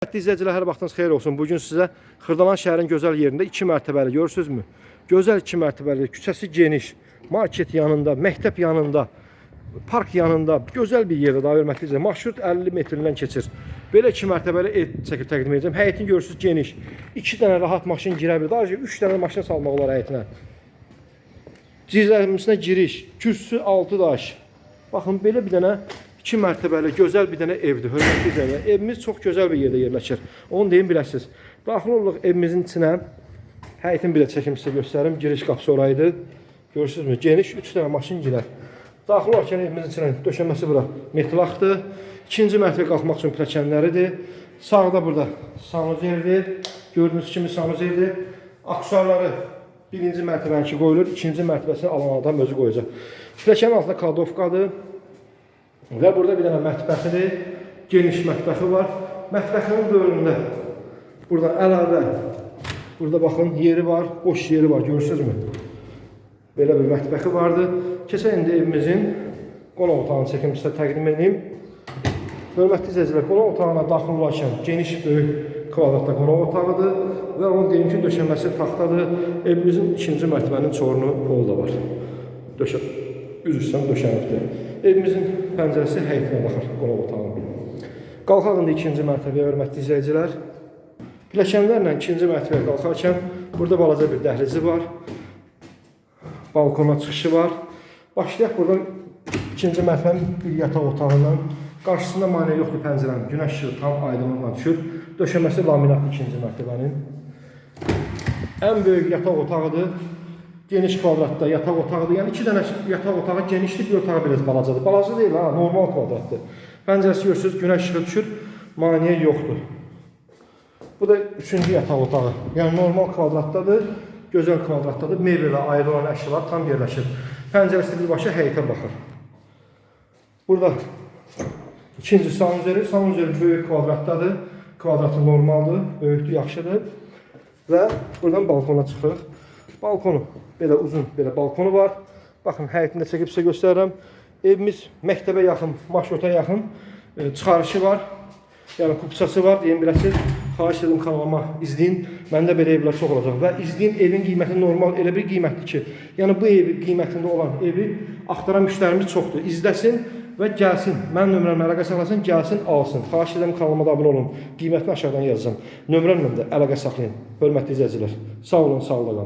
Hörmətli izləyicilər, hər vaxtınız xeyir olsun. Bugün sizə Xırdalan şəhərin gözəl yerində 2 mərtəbəli görürsünüzmü? Gözəl 2 mərtəbəli, küçəsi geniş, market yanında, məktəb yanında, park yanında, gözəl bir yerdə daha hörmətli izləyicilər. Marşrut 50 metrindən keçir. Belə 2 mərtəbəli ev çəkib təqdim edəcəm. Həyətini görürsünüz geniş. 2 dənə rahat maşın girə bilər. Daha 3 dənə maşın salmaq olar həyətinə. Cizlərimizə giriş, kürsüsü 6 daş. Baxın belə bir dənə 2 mərtəbəli gözəl bir dənə evdir. Hörmətli izləyicilər, evimiz çox gözəl bir yerdə yerləşir. Onu deyim biləsiniz. Daxil oluruq evimizin içinə. Həyətin bir də çəkim sizə göstərim. Giriş qapısı oraydı. Görürsünüzmü? Geniş 3 dənə maşın girər. Daxil olarkən evimizin içinə döşəməsi bura metlaqdır. İkinci mərtəbə qalxmaq üçün pilləkənləridir. Sağda burada sanuzeldir. Gördüyünüz kimi sanuzeldir. Aksuarları birinci mərtəbəninki qoyulur, ikinci mərtəbəsini alan adam özü qoyacaq. Pilləkənin altında kladovkadır. Və burada bir dənə mətbəxidir. Geniş mətbəxi var. Mətbəxinin böyründə burada əlavə burada baxın yeri var, boş yeri var. Görürsünüzmü? Belə bir mətbəxi vardı. Keçən indi evimizin qonaq otağını çəkim sizə təqdim edeyim. Hörmətli izləyicilər, qonaq otağına daxil olarkən geniş böyük kvadratda qonaq otağıdır və onu deyim ki, döşəməsi taxtadır. Evimizin ikinci mərtəbənin çorunu polu da var. Döşə üz üstə döşənibdir. Evimizin pəncərəsi həyətinə baxır qonaq otağının. Qalxaq indi ikinci mərtəbəyə hörmətli izləyicilər. Pilləkənlərlə ikinci mərtəbəyə qalxarkən burada balaca bir dəhlizi var. Balkona çıxışı var. Başlayaq buradan ikinci mərtəbənin bir yataq otağından. Qarşısında maneə yoxdur pəncərənin. Günəş işığı tam aydınlıqla düşür. Döşəməsi laminat ikinci mərtəbənin. Ən böyük yataq otağıdır. Geniş kvadratda yataq otağıdır. Yəni iki dənə yataq otağı genişdir, bir otağı biraz balacadır. Balaca deyil ha, normal kvadratdır. Pəncərəsi görürsüz, günəş işığı düşür, maneə yoxdur. Bu da üçüncü yataq otağı. Yəni normal kvadratdadır, gözəl kvadratdadır. Mebellə ayrı olan əşyalar tam yerləşir. Pəncərəsi birbaşa həyətə baxır. Burada ikinci sanuzeli, sanuzeli böyük kvadratdadır. Kvadratı normaldır, böyükdür, yaxşıdır. Və buradan balkona çıxırıq. Balkonu belə uzun, belə balkonu var. Baxın, həyətində çəkib sizə göstərirəm. Evimiz məktəbə yaxın, marşruta yaxın e, çıxarışı var. Yəni kupçası var, deyim biləsiniz. Xahiş edirəm kanalıma izləyin. Məndə belə evlər çox olacaq və izləyin evin qiyməti normal elə bir qiymətdir ki, yəni bu evi qiymətində olan evi axtaran müştərimiz çoxdur. İzləsin və gəlsin. Mənim nömrəmlə əlaqə saxlasın, gəlsin, alsın. Xahiş edirəm kanalıma da abunə olun. Qiymətini aşağıdan yazacağam. Nömrəmlə də əlaqə saxlayın. Hörmətli izləyicilər. Sağ olun, sağlıqla qalın.